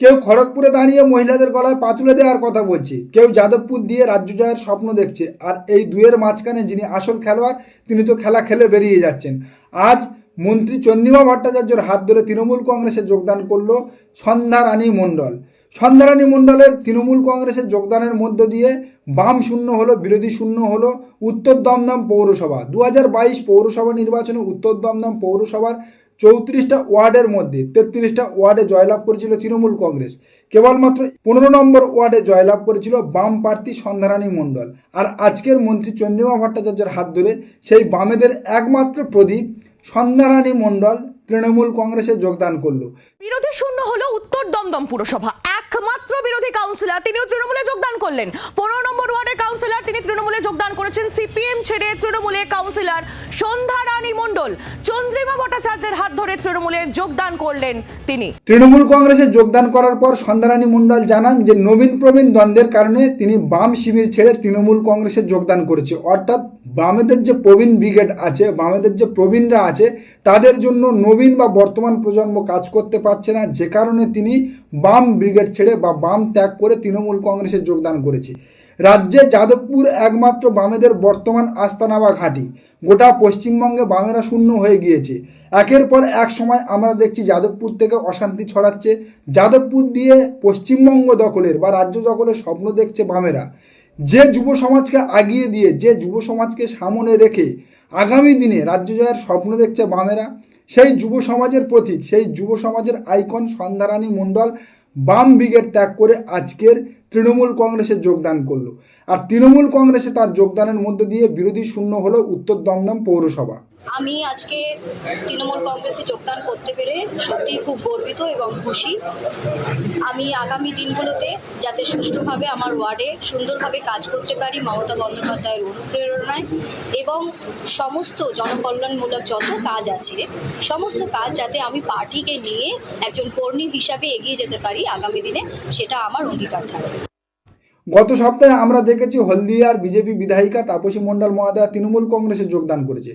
কেউ খড়গপুরে দাঁড়িয়ে মহিলাদের গলায় পা দেওয়ার কথা বলছে, কেউ যাদবপুর দিয়ে রাজ্য জয়ের স্বপ্ন দেখছে, আর এই দুয়ের মাঝখানে যিনি আসল খেলোয়াড়, তিনি তো খেলা খেলে বেরিয়ে যাচ্ছেন। আজ মন্ত্রী চন্দ্রিমা ভট্টাচার্যর হাত ধরে তৃণমূল কংগ্রেসে যোগদান করল সন্ধ্যা রানী মণ্ডল। সন্ধ্যা রানী মণ্ডলের তৃণমূল কংগ্রেসের যোগদানের মধ্য দিয়ে বাম শূন্য হলো, বিরোধী শূন্য হলো উত্তর দমদম পৌরসভা। দু হাজার বাইশ পৌরসভা নির্বাচনে উত্তর দমদম পৌরসভার চৌত্রিশটা ওয়ার্ডের মধ্যে তেত্রিশটা ওয়ার্ডে জয়লাভ করেছিল তৃণমূল কংগ্রেস। কেবলমাত্র পনেরো নম্বর ওয়ার্ডে জয়লাভ করেছিল বাম প্রার্থী সন্ধারানী মণ্ডল। আর আজকের মন্ত্রী চন্দ্রিমা ভট্টাচার্যের হাত ধরে সেই বামেদের একমাত্র প্রদীপ সন্ধারানী মণ্ডল তৃণমূল কংগ্রেসে যোগদান করল। বিরোধী শূন্য হলো উত্তর দমদম পুরসভা। একমাত্র বিরোধী কাউন্সিলর তিনিও তৃণমূলে যোগদান করলেন। পনেরো নম্বর ওয়ার্ডের কাউন্সিলর তিনি তৃণমূলে যোগদান করেছেন। সিপিএম ছেড়ে তৃণমূলে কাউন্সিলর সন্ধ্যা রানী মণ্ডল। চন্দ্রিমা ভট্টাচার্যের হাত ধরে তৃণমূলে যোগদান করলেন তিনি। তৃণমূল কংগ্রেসে যোগদান করার পর সন্ধ্যারানী মণ্ডল জানান যে, নবীন প্রবীণ দ্বন্দ্বের কারণে তিনি বাম শিবির ছেড়ে তৃণমূল কংগ্রেসে যোগদান করেছে। অর্থাৎ বামেদের যে প্রবীণ ব্রিগেড আছে, বামেদের যে প্রবীণরা আছে তাদের জন্য নবীন বা বর্তমান প্রজন্ম কাজ করতে পারছে না। যে কারণে তিনি বাম ব্রিগেড ছেড়ে বা বাম ত্যাগ করে তৃণমূল কংগ্রেসে যোগদান করেছে। রাজ্যে যাদবপুর একমাত্র বামেদের বর্তমান আস্তানা বা ঘাঁটি। গোটা পশ্চিমবঙ্গে বামেরা শূন্য হয়ে গিয়েছে। একের পর এক সময় আমরা দেখছি যাদবপুর থেকে অশান্তি ছড়াচ্ছে। যাদবপুর দিয়ে পশ্চিমবঙ্গ দখলের বা রাজ্য দখলের স্বপ্ন দেখছে বামেরা। যে যুব সমাজকে আগিয়ে দিয়ে, যে যুব সমাজকে সামনে রেখে আগামী দিনে রাজ্য জয়ের স্বপ্ন দেখছে বামেরা, সেই যুব সমাজের প্রতীক, সেই যুব সমাজের আইকন সন্ধ্যারানী মণ্ডল বাম ব্রিগেড ত্যাগ করে আজকের তৃণমূল কংগ্রেসে যোগদান করল। আর তৃণমূল কংগ্রেসে তার যোগদানের মধ্য দিয়ে বিরোধী শূন্য হলো উত্তর দমদম পৌরসভা। আমি আজকে তৃণমূল কংগ্রেসে যোগদান করতে পেরে সত্যিই খুব গর্বিত এবং খুশি। আমি আগামী দিনগুলোতে যাতে সুষ্ঠুভাবে আমার ওয়ার্ডে সুন্দরভাবে কাজ করতে পারি মমতা বন্দ্যোপাধ্যায়ের অনুপ্রেরণায় এবং সমস্ত জনকল্যাণমূলক যত কাজ আছে, সমস্ত কাজ যাতে আমি পার্টিকে নিয়ে একজন কর্মী হিসাবে এগিয়ে যেতে পারি আগামী দিনে, সেটা আমার অঙ্গীকার থাকবে গত সপ্তাহে আমরা দেখেছি হলদিয়ার বিজেপি বিধায়িকা তাপসী মণ্ডল মহাদয়া তৃণমূল কংগ্রেসে যোগদান করেছে।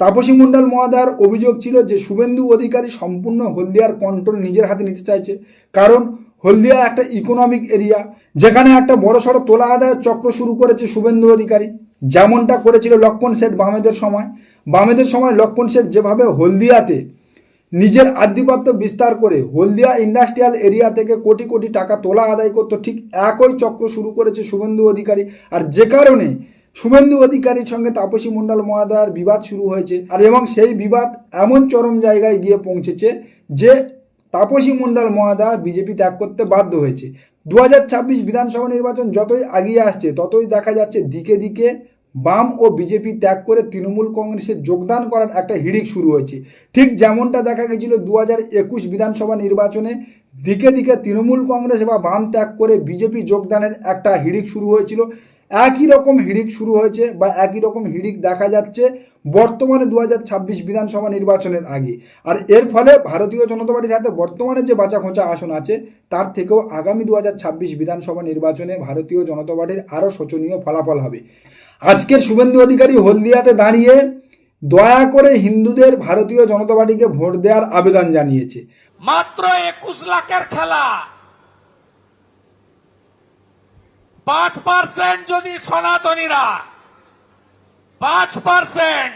তাপসী মণ্ডল মহাদয়ার অভিযোগ ছিল যে শুভেন্দু অধিকারী সম্পূর্ণ হলদিয়ার কন্ট্রোল নিজের হাতে নিতে চাইছে। কারণ হলদিয়া একটা ইকোনমিক এরিয়া যেখানে একটা বড় সড়ো তোলা আদায়ের চক্র শুরু করেছে শুভেন্দু অধিকারী। যেমনটা করেছিল লক্ষণ শেঠ বামেদের সময়। বামেদের সময় লক্ষণ শেঠ যেভাবে হলদিয়াতে নিজের আধিপত্য বিস্তার করে হলদিয়া ইন্ডাস্ট্রিয়াল এরিয়া থেকে কোটি কোটি টাকা তোলা আদায় করতো, ঠিক একই চক্র শুরু করেছে শুভেন্দু অধিকারী। আর যে কারণে শুভেন্দু অধিকারীর সঙ্গে তাপসী মণ্ডল মহাদয়ার বিবাদ শুরু হয়েছে আর এবং সেই বিবাদ এমন চরম জায়গায় গিয়ে পৌঁছেছে যে তাপসী মণ্ডল মহাদয়া বিজেপি ত্যাগ করতে বাধ্য হয়েছে। দু হাজার ছাব্বিশ বিধানসভা নির্বাচন যতই আগিয়ে আসছে, ততই দেখা যাচ্ছে দিকে দিকে বাম ও বিজেপি ত্যাগ করে তৃণমূল কংগ্রেসে যোগদান করার একটা হিড়িক শুরু হয়েছে। ঠিক যেমনটা দেখা গেছিল দু হাজার একুশ বিধানসভা নির্বাচনে, দিকে দিকে তৃণমূল কংগ্রেস বা বাম ত্যাগ করে বিজেপি যোগদানের একটা হিড়িক শুরু হয়েছিল। একই রকম হিড়িক শুরু হয়েছে বা একই রকম হিড়িক দেখা যাচ্ছে বর্তমানে দু হাজার ছাব্বিশ বিধানসভা নির্বাচনের আগে। আর এর ফলে ভারতীয় জনতা পার্টির হাতে বর্তমানে যে বাঁচা খোঁচা আসন আছে, তার থেকেও আগামী দুহাজার ছাব্বিশ বিধানসভা নির্বাচনে ভারতীয় জনতা পার্টির আরও শোচনীয় ফলাফল হবে। আজকের শুভেন্দু অধিকারী হলদিয়াতে দাঁড়িয়ে দয়া করে হিন্দুদের ভারতীয় জনতা পার্টিকে ভোট দেওয়ার আবেদন জানিয়েছে। মাত্র একুশ লাখের খেলা। পাঁচ পার্সেন্ট যদি সনাতনীরা, পাঁচ পার্সেন্ট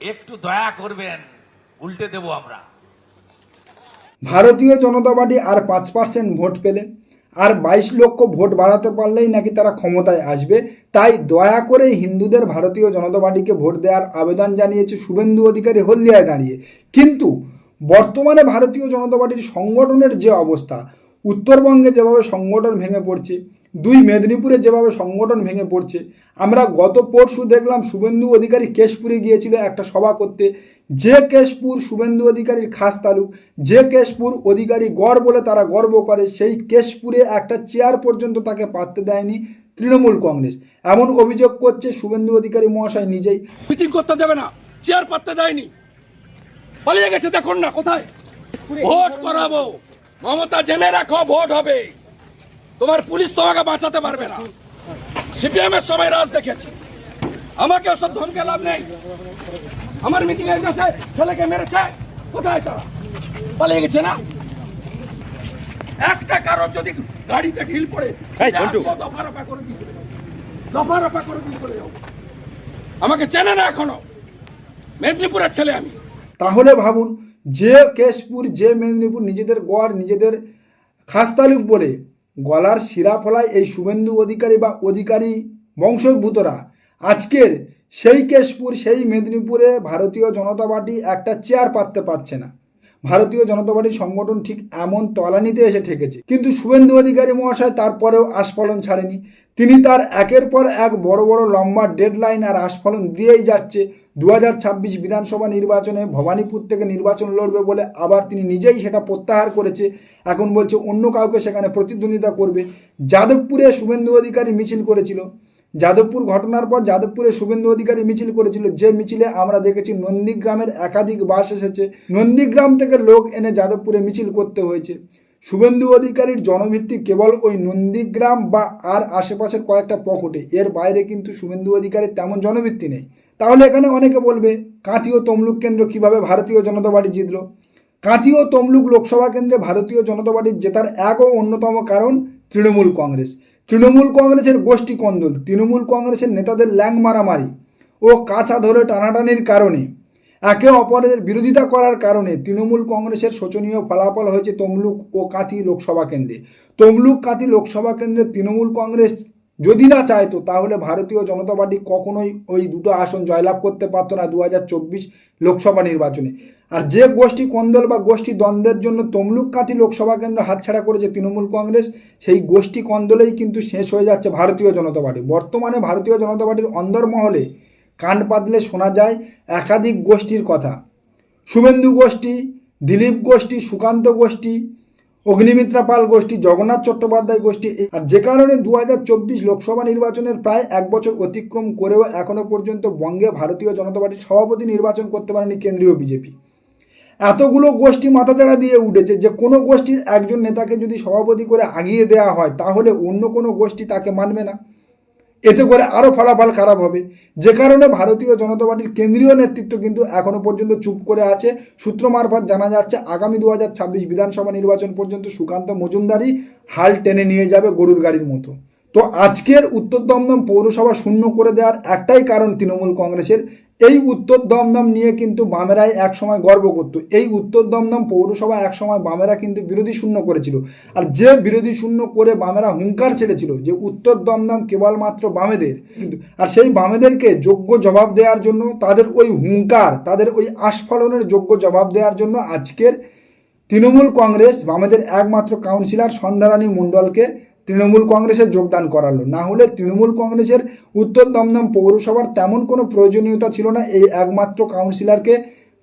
একটু দয়া করবেন, উল্টে দেব আমরা। ভারতীয় জনতা পার্টি আর পাঁচ পার্সেন্ট ভোট পেলে, আর বাইশ লক্ষ ভোট বাড়াতে পারলেই নাকি তারা ক্ষমতায় আসবে। তাই দয়া করে হিন্দুদের ভারতীয় জনতা পার্টিকে ভোট দেওয়ার আবেদন জানিয়েছে শুভেন্দু অধিকারী হলদিয়ায় দাঁড়িয়ে। কিন্তু বর্তমানে ভারতীয় জনতা পার্টির সংগঠনের যে অবস্থা উত্তরবঙ্গে যেভাবে সংগঠন ভেঙে পড়ছে দুই মেদিনীপুরে যেভাবে সংগঠন ভেঙে পড়ছে আমরা গত পরশু দেখলাম শুভেন্দু অধিকারী কেশপুরে গিয়েছিল একটা সভা করতে। যে কেশপুর শুভেন্দু অধিকারীর খাস তালুক যে কেশপুর অধিকারী গড় বলে তারা গর্ব করে সেই কেশপুরে একটা চেয়ার পর্যন্ত তাকে পাততে দেয়নি তৃণমূল কংগ্রেস। এমন অভিযোগ করছে শুভেন্দু অধিকারী মহাশয় নিজেই। মিটিং করতে দেবে না চেয়ার পাততে দেয়নি। পালিয়ে গেছে দেখুন না কোথায়। ভোট করাবো। মমতা জেনে রাখো ভোট হবে। তোমার পুলিশ তোমাকে বাঁচাতে পারবে না। সিপিএম এর সবাই রাজ দেখেছে। আমাকে ওসব ধমকে লাভ নেই। আমার মিটিং এর কাছে ছেলেকে মেরেছে। কোথায় তারা? পালিয়ে গেছে না? একটা কারও যদি গাড়িতে ঢিল পড়ে দফা রফা করে দিয়ে দফা রফা করে দিয়ে চলে যাব আমাকে চেনে না এখনও। মেদিনীপুরের ছেলে আমি। তাহলে ভাবুন যে কেশপুর, যে মেদিনীপুর নিজেদের গড় নিজেদের খাস্তালুক বলে গলার শিরা ফলায় এই শুভেন্দু অধিকারী বা অধিকারী বংশোদ্ভূতরা। আজকের সেই কেশপুর, সেই মেদিনীপুরে ভারতীয় জনতা পার্টি একটা চেয়ার পাততে পারছে না। ভারতীয় জনতা পার্টির সংগঠন ঠিক এমন তলানিতে এসে ঠেকেছে। কিন্তু শুভেন্দু অধিকারী মহাশয় তারপরেও আস্ফলন ছাড়েনি। তিনি তার একের পর এক বড় বড় লম্বা ডেডলাইন আর আস্ফলন দিয়েই যাচ্ছে। দু হাজার ছাব্বিশ বিধানসভা নির্বাচনে ভবানীপুর থেকে নির্বাচন লড়বে বলে আবার তিনি নিজেই সেটা প্রত্যাহার করেছে। এখন বলছে অন্য কাউকে সেখানে প্রতিদ্বন্দ্বিতা করবে। যাদবপুরে শুভেন্দু অধিকারী মিছিল করেছিল। যাদবপুর ঘটনার পর যাদবপুরে শুভেন্দু অধিকারী মিছিল করেছিল। যে মিছিলে আমরা দেখেছি নন্দীগ্রামের একাধিক বাস এসেছে। নন্দীগ্রাম থেকে লোক এনে যাদবপুরে মিছিল করতে হয়েছে। শুভেন্দু অধিকারীর জনভিত্তি কেবল ওই নন্দীগ্রাম বা আর আশেপাশের কয়েকটা পকেটে। এর বাইরে কিন্তু শুভেন্দু অধিকারীর তেমন জনভিত্তি নেই। তাহলে এখানে অনেকে বলবে, কাঁথি ও তমলুক কেন্দ্র কীভাবে ভারতীয় জনতা পার্টি জিতলো? কাঁথি ও তমলুক লোকসভা কেন্দ্রে ভারতীয় জনতা পার্টির জেতার এক ও অন্যতম কারণ তৃণমূল কংগ্রেস। তৃণমূল কংগ্রেসের গোষ্ঠী কন্দল, তৃণমূল কংগ্রেসের নেতাদের ল্যাং মারামারি ও কাছা ধরে টানাটানির কারণে, একে অপরের বিরোধিতা করার কারণে তৃণমূল কংগ্রেসের শোচনীয় ফলাফল হয়েছে তমলুক ও কাঁথি লোকসভা কেন্দ্রে। তমলুক কাঁথি লোকসভা কেন্দ্রে তৃণমূল কংগ্রেস যদি না চাইতো, তাহলে ভারতীয় জনতা পার্টি কখনোই ওই দুটো আসন জয়লাভ করতে পারতো না দু হাজার চব্বিশ লোকসভা নির্বাচনে। আর যে গোষ্ঠী কন্দল বা গোষ্ঠী দ্বন্দ্বের জন্য তমলুক কাঁথি লোকসভা কেন্দ্র হাতছাড়া করেছে তৃণমূল কংগ্রেস, সেই গোষ্ঠী কন্দলেই কিন্তু শেষ হয়ে যাচ্ছে ভারতীয় জনতা পার্টি। বর্তমানে ভারতীয় জনতা পার্টির অন্দরমহলে কান পাতলে শোনা যায় একাধিক গোষ্ঠীর কথা। শুভেন্দু গোষ্ঠী, দিলীপ গোষ্ঠী, সুকান্ত গোষ্ঠী অগ্নিমিত্রা পাল গোষ্ঠী, জগন্নাথ চট্টোপাধ্যায় গোষ্ঠী আর যে কারণে দু হাজার চব্বিশ লোকসভা নির্বাচনের প্রায় এক বছর অতিক্রম করেও এখনও পর্যন্ত বঙ্গে ভারতীয় জনতা পার্টির সভাপতি নির্বাচন করতে পারেনি কেন্দ্রীয় বিজেপি। এতগুলো গোষ্ঠী মাথাচাড়া দিয়ে উঠেছে যে কোনো গোষ্ঠীর একজন নেতাকে যদি সভাপতি করে আগিয়ে দেওয়া হয়, তাহলে অন্য কোনো গোষ্ঠী তাকে মানবে না। এতে করে আরও ফলাফল খারাপ হবে। যে কারণে ভারতীয় জনতা পার্টির কেন্দ্রীয় নেতৃত্ব কিন্তু এখনও পর্যন্ত চুপ করে আছে। সূত্র মারফত জানা যাচ্ছে, আগামী দু হাজার ছাব্বিশ বিধানসভা নির্বাচন পর্যন্ত সুকান্ত মজুমদারই হাল টেনে নিয়ে যাবে গরুর গাড়ির মতো। তো আজকের উত্তর দমদম পৌরসভা শূন্য করে দেওয়ার একটাই কারণ তৃণমূল কংগ্রেসের এই উত্তর দমদম নিয়ে কিন্তু বামেরাই একসময় গর্ব করত। এই উত্তর দমদম পৌরসভা একসময় বামেরা কিন্তু বিরোধী শূন্য করেছিল। আর যে বিরোধী শূন্য করে বামেরা হুঙ্কার ছেড়েছিল যে উত্তর দমদম কেবলমাত্র বামেদের, কিন্তু আর সেই বামেদেরকে যোগ্য জবাব দেওয়ার জন্য তাদের ওই হুঙ্কার, তাদের ওই আস্ফলনের যোগ্য জবাব দেওয়ার জন্য আজকের তৃণমূল কংগ্রেস বামেদের একমাত্র কাউন্সিলর সন্ধ্যারানী মণ্ডলকে তৃণমূল কংগ্রেসে যোগদান করালো। না হলে তৃণমূল কংগ্রেসের উত্তর দমদম পৌরসভার তেমন কোনো প্রয়োজনীয়তা ছিল না, এই একমাত্র কাউন্সিলরকে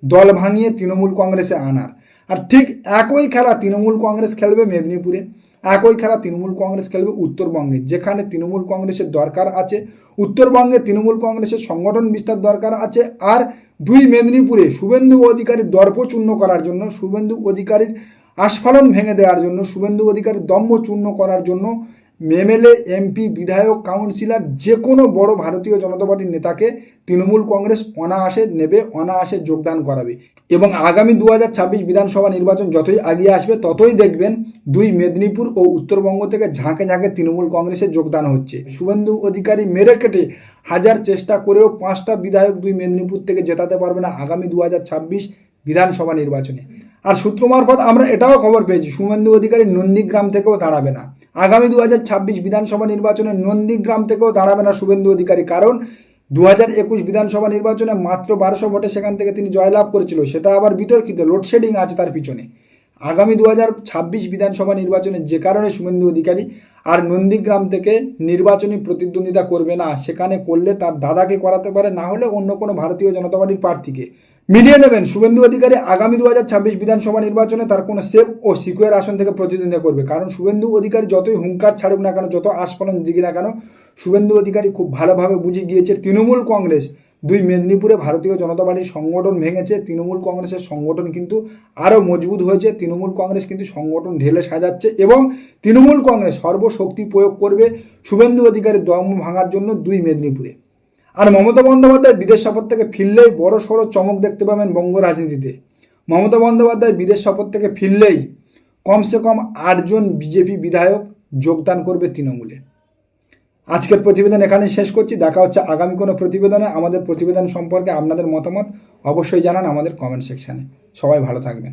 দল ভাঙিয়ে তৃণমূল কংগ্রেসে আনার। আর ঠিক একই খেলা তৃণমূল কংগ্রেস খেলবে মেদিনীপুরে, একই খেলা তৃণমূল কংগ্রেস খেলবে উত্তরবঙ্গে, যেখানে তৃণমূল কংগ্রেসের দরকার আছে, উত্তরবঙ্গে তৃণমূল কংগ্রেসের সংগঠন বিস্তার দরকার আছে, আর দুই মেদিনীপুরে শুভেন্দু অধিকারীর দর্প চূর্ণ করার জন্য শুভেন্দু অধিকারীর আস্ফালন ভেঙে দেওয়ার জন্য শুভেন্দু অধিকারীর দম্ভ চূর্ণ করার জন্য এমএলএ এমপি, বিধায়ক, কাউন্সিলর, যে কোনো বড় ভারতীয় জনতা পার্টির নেতাকে তৃণমূল কংগ্রেস অনায়াসে নেবে, অনায়াসে যোগদান করাবে। এবং আগামী দু হাজার ছাব্বিশ বিধানসভা নির্বাচন যতই আগিয়ে আসবে, ততই দেখবেন দুই মেদিনীপুর ও উত্তরবঙ্গ থেকে ঝাঁকে ঝাঁকে তৃণমূল কংগ্রেসে যোগদান হচ্ছে। শুভেন্দু অধিকারী মেরে কেটে হাজার চেষ্টা করেও পাঁচটা বিধায়ক দুই মেদিনীপুর থেকে জেতাতে পারবে না আগামী দু হাজার ছাব্বিশ বিধানসভা নির্বাচনে। আর সূত্র মারফত আমরা এটাও খবর পেয়েছি শুভেন্দু অধিকারী নন্দীগ্রাম থেকেও দাঁড়াবে না। আগামী দুহাজার ছাব্বিশ বিধানসভা নির্বাচনে নন্দীগ্রাম থেকেও দাঁড়াবে না শুভেন্দু অধিকারী, কারণ দু হাজার একুশ বিধানসভা নির্বাচনে মাত্র বারোশো ভোটে সেখান থেকে তিনি জয়লাভ করেছিল, সেটা আবার বিতর্কিত, লোডশেডিং আছে তার পিছনে। আগামী দু হাজার ছাব্বিশ বিধানসভা নির্বাচনে যে কারণে শুভেন্দু অধিকারী আর নন্দীগ্রাম থেকে নির্বাচনী প্রতিদ্বন্দ্বিতা করবে না, সেখানে করলে তার দাদাকে করাতে পারে, না হলে অন্য কোনো ভারতীয় জনতা পার্টির প্রার্থীকে। মিলিয়ে নেবেন। শুভেন্দু অধিকারী আগামী দু হাজার ছাব্বিশ বিধানসভা নির্বাচনে তার কোনো সেফ ও সিকুয়ার আসন থেকে প্রতিদ্বন্দ্বিতা করবে। কারণ শুভেন্দু অধিকারী যতই হুঙ্কার ছাড়ুক না কেন, যত আস্ফলন দিকে না কেন, শুভেন্দু অধিকারী খুব ভালোভাবে বুঝে গিয়েছে তৃণমূল কংগ্রেস। দুই মেদিনীপুরে ভারতীয় জনতা পার্টির সংগঠন ভেঙেছে। তৃণমূল কংগ্রেসের সংগঠন কিন্তু আরও মজবুত হয়েছে। তৃণমূল কংগ্রেস কিন্তু সংগঠন ঢেলে সাজাচ্ছে এবং তৃণমূল কংগ্রেস সর্বশক্তি প্রয়োগ করবে শুভেন্দু অধিকারীর দম ভাঙার জন্য দুই মেদিনীপুরে। আর মমতা বন্দ্যোপাধ্যায় বিদেশ সফর থেকে ফিরলেই বড় সড়ো চমক দেখতে পাবেন বঙ্গ রাজনীতিতে। মমতা বন্দ্যোপাধ্যায় বিদেশ সফর থেকে ফিরলেই কমসে কম আটজন বিজেপি বিধায়ক যোগদান করবে তৃণমূলে। আজকের প্রতিবেদন এখানেই শেষ করছি। দেখা হচ্ছে আগামী কোনো প্রতিবেদনে। আমাদের প্রতিবেদন সম্পর্কে আপনাদের মতামত অবশ্যই জানান আমাদের কমেন্ট সেকশানে সবাই ভালো থাকবেন।